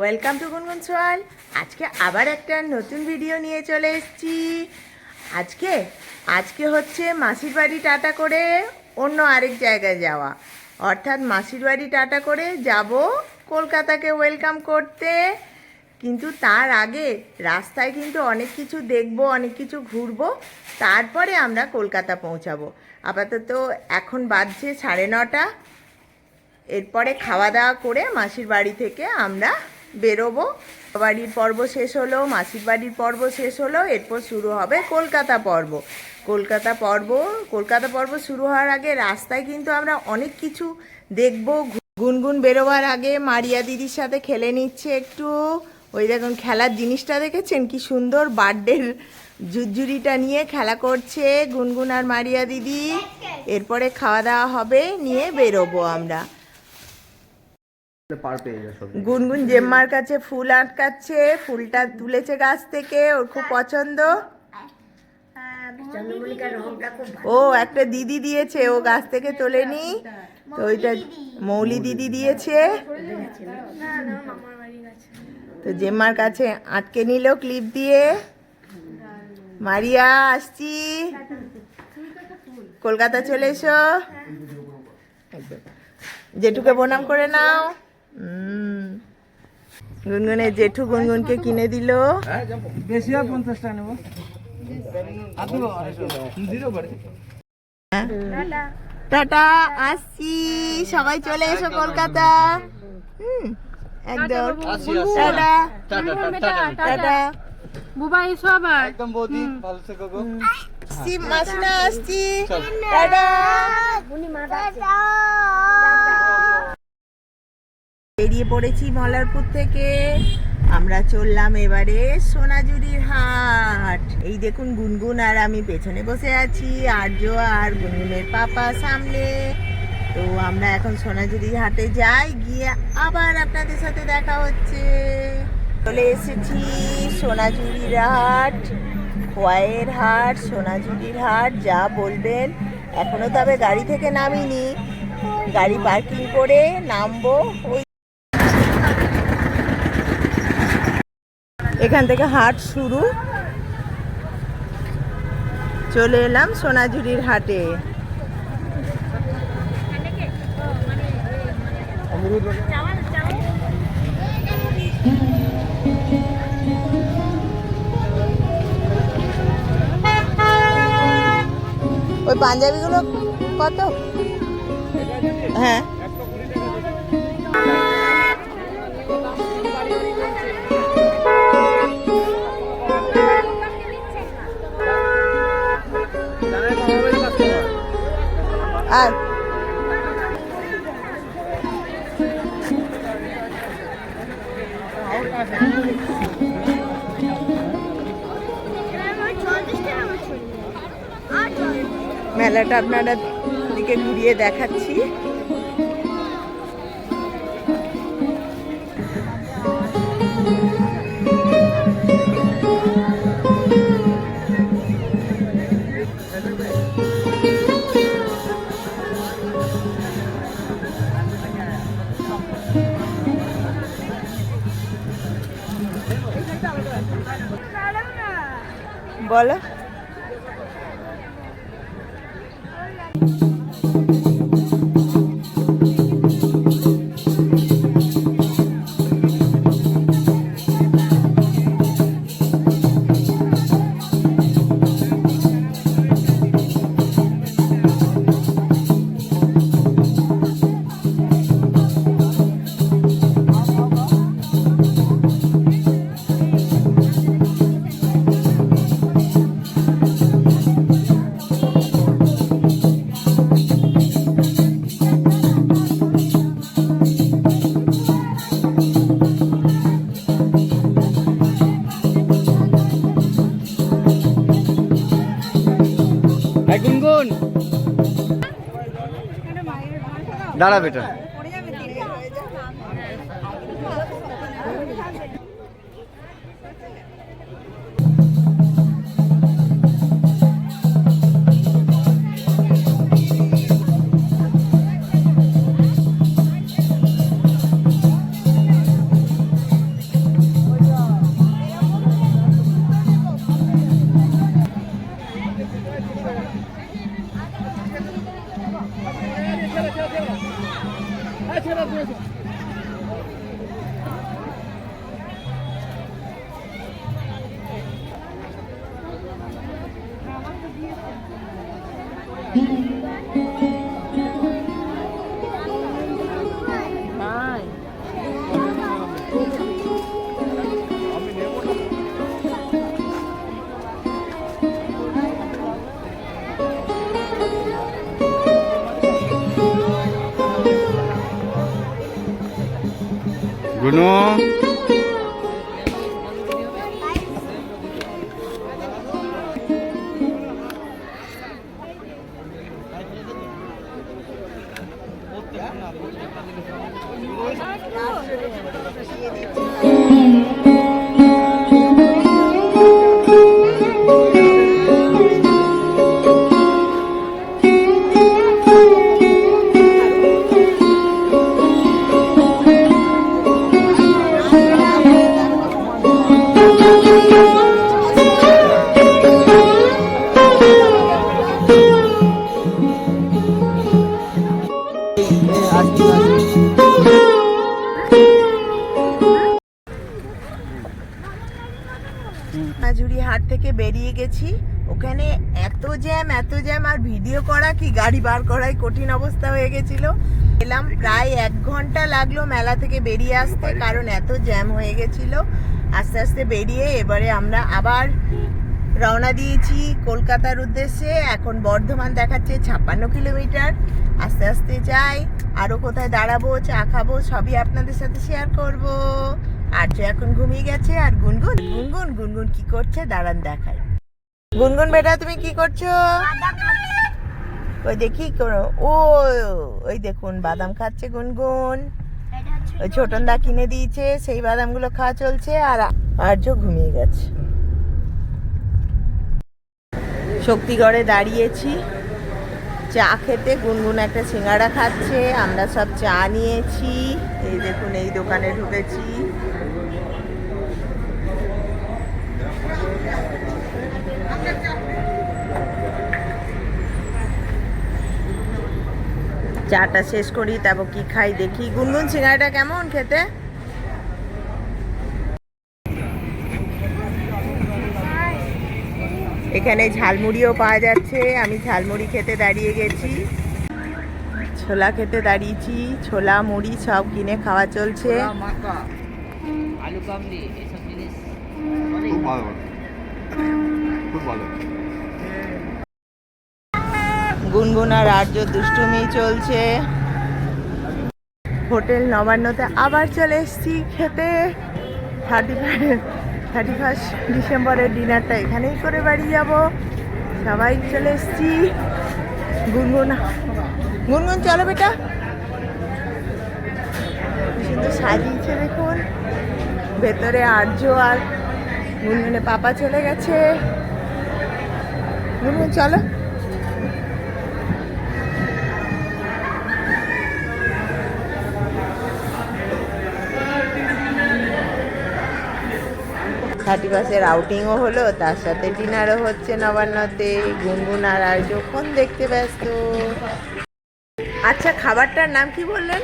Welcome to গুনগুন সোয়াল আজকে আবার একটা নতুন ভিডিও নিয়ে চলে এসেছি। আজকে আজকে হচ্ছে মাসির বাড়ি টাটা করে অন্য আরেক জায়গায় যাওয়া। অর্থাৎ মাসির বাড়ি টাটা করে যাব কলকাতাকে ওয়েলকাম করতে। কিন্তু তার আগে রাস্তায় কিন্তু অনেক কিছু দেখব, অনেক কিছু ঘুরবো। তারপরে আমরা কলকাতা পৌঁছাবো। আপাতত এখন বাজছে সাড়ে নটা। এরপরে খাওয়া দাওয়া করে মাসির বাড়ি থেকে আমরা বেরোবো। বাড়ির পর্ব শেষ হলো মাসির বাড়ির পর্ব শেষ হলো এরপর শুরু হবে কলকাতা পর্ব। কলকাতা পর্ব কলকাতা পর্ব শুরু হওয়ার আগে রাস্তায় কিন্তু আমরা অনেক কিছু দেখব। গুনগুন বেরোবার আগে মারিয়া দিদির সাথে খেলে নিচ্ছে একটু। ওই দেখুন খেলার জিনিসটা দেখেছেন? কি সুন্দর বার্থডের জুজুরিটা নিয়ে খেলা করছে গুনগুন আর মারিয়া দিদি। এরপরে খাওয়া দাওয়া হবে নিয়ে বেরোবো আমরা। গুনগুন জেম্মার কাছে ফুল আটকাচ্ছে ফুলটা তুলেছে গাছ থেকে ওর খুব পছন্দ। ও একটা দিদি দিয়েছে ও গাছ থেকে তোলেনি। তো ওইটা মৌলি দিদি দিয়েছে। তো জেম্মার কাছে আটকে নিল ক্লিপ দিয়ে। মারিয়া আসছি। কলকাতা চলে এসো। জেঠুকে প্রণাম করে নাও। হুম। গুনগুনের জেঠু গুনগুনকে কিনে দিল। বেশি আর পঞ্চাশ টাকা নেব টাটা। আসছি। সবাই চলে এসো কলকাতা। হুম একদম। টাটা। এসো একদম বৌদি ভালো থেকো গো। আসছি মাসিনা আসছি। টাটা। বেরিয়ে পড়েছি মলারপুর থেকে। আমরা চললাম এবারে সোনাঝুরির হাট। এই দেখুন গুনগুন আর আমি পেছনে বসে আছি, আর্য আর গুনগুনের পাপা সামনে। তো আমরা এখন সোনাঝুরির হাটে যাই, গিয়ে আবার আপনাদের সাথে দেখা হচ্ছে। চলে এসেছি সোনাঝুরির হাট, খোয়াইয়ের হাট, সোনাঝুরির হাট, যা বলবেন। এখনও তবে গাড়ি থেকে নামিনি। গাড়ি পার্কিং করে নামবো। ওই এখান থেকে হাট শুরু। চলে এলাম সোনাঝুরির হাটে। ওই পাঞ্জাবিগুলো কত? হ্যাঁ। আর মেলাটা আপনারা দিকে ঘুরিয়ে দেখাচ্ছি। বলো গুনগুন। দাঁড়া বেটা। গুনু মাজুরি ওখানে এত জ্যাম এত জ্যাম, আর ভিডিও করা কি? গাড়ি বার করাই কঠিন অবস্থা হয়ে গেছিল। এলাম, প্রায় এক ঘণ্টা লাগল মেলা থেকে বেরিয়ে আসতে, কারণ এত জ্যাম হয়ে গেছিল। আস্তে আস্তে বেরিয়ে এবারে আমরা আবার রওনা দিয়েছি কলকাতার উদ্দেশ্যে। এখন বর্ধমান দেখাচ্ছে ছাপ্পান্ন কিলোমিটার। আস্তে আস্তে যাই আরও কোথায় দাঁড়াবো, চা খাব, সবই আপনাদের সাথে শেয়ার করব। আর্য এখন ঘুমিয়ে গেছে, আর গুনগুন গুনগুন গুনগুন কি করছে, দাঁড়ান দেখাই। গুনগুন বেটা, তুমি কি করছ? ওই দেখি করো ও, ওই দেখুন, বাদাম খাচ্ছে গুনগুন। ওই ছোটন দা কিনে দিয়েছে, সেই বাদামগুলো খাওয়া চলছে, আর আর্য ঘুমিয়ে গেছে। শক্তিগড়ে দাঁড়িয়েছি। চা খেতে গুনগুন একটা সিঙ্গাড়া খাচ্ছে, আমরা সব চা নিয়েছি। এই দেখুন, এই দোকানে ঢুকেছি। চাটা শেষ করি তারপর কি খাই দেখি। গুনগুন সিঙ্গাড়াটা কেমন খেতে? এখানে ঝালমুড়িও পাওয়া যাচ্ছে। আমি ঝালমুড়ি খেতে দাঁড়িয়ে গেছি। ছোলা খেতে দাঁড়িয়েছি। ছোলা মুড়ি সব কিনে খাওয়া চলছে। আলু কামড়ি এসব জিনিস। খুব ভালো। খুব ভালো। গুনগুন আর আর্য দুষ্টুমি চলছে। হোটেল নবান্নতে আবার চলে এসেছি খেতে। থার্টি থার্টি ফার্স্ট ডিসেম্বরের ডিনারটা এখানেই করে বাড়ি যাব। সবাই চলে এসেছি। গুনগুন গুনগুন চলো বেটা। সুন্দর সাজিয়েছে দেখুন। ভেতরে আর্য আর গুনগুনে পাপা চলে গেছে। গুনগুন চলো। থার্টি বাসের আউটিংও হলো তার সাথে ডিনারও হচ্ছে নবান্নতে। গুনগুন আর আর যখন দেখতে ব্যস্ত? আচ্ছা খাবারটার নাম কি বললেন?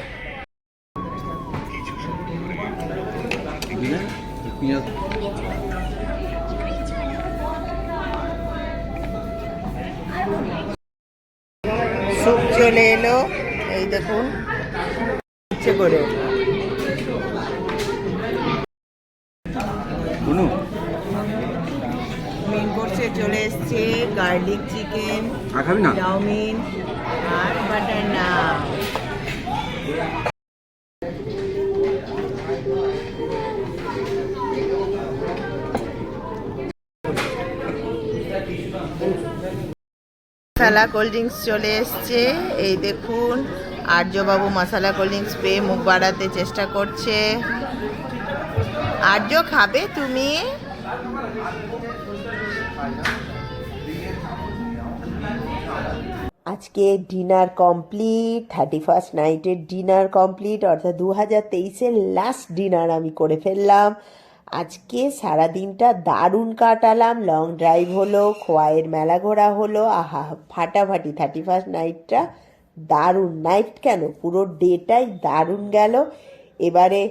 স্যুপ চলে এলো। এই দেখুন ইচ্ছে করে। চলে এসছে গার্লিক চিকেন চাউমিন আর butter naan masala cold drinks চলে এসছে। এই দেখুন আর্যবাবু মশালা কোল্ড ড্রিঙ্কস পেয়ে মুখ বাড়াতে চেষ্টা করছে। আর্য খাবে তুমি? আজকে ডিনার কমপ্লিট থার্টি ফার্স্ট নাইটের ডিনার কমপ্লিট, অর্থাৎ দু হাজার তেইশের লাস্ট ডিনার আমি করে ফেললাম। আজকে সারা দিনটা দারুণ কাটালাম লং ড্রাইভ হলো, খোয়াইয়ের মেলা ঘোরা হলো, আহা, ফাটাফাটি থার্টি ফার্স্ট নাইটটা দারুণ। নাইট কেন? পুরো ডেটাই দারুণ গেল। এবারে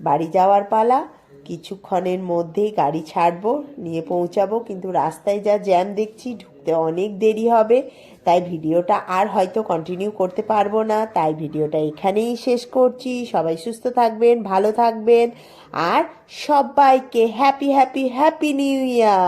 বাড়ি যাওয়ার পালা কিছুক্ষণের মধ্যেই গাড়ি ছাড়বো, নিয়ে পৌঁছাবো, কিন্তু রাস্তায় যা জ্যাম দেখছি, ঢুকতে অনেক দেরি হবে, তাই ভিডিওটা আর হয়তো কন্টিনিউ করতে পারব না। তাই ভিডিওটা এখানেই শেষ করছি। সবাই সুস্থ থাকবেন, ভালো থাকবেন, আর সবাইকে happy happy happy new year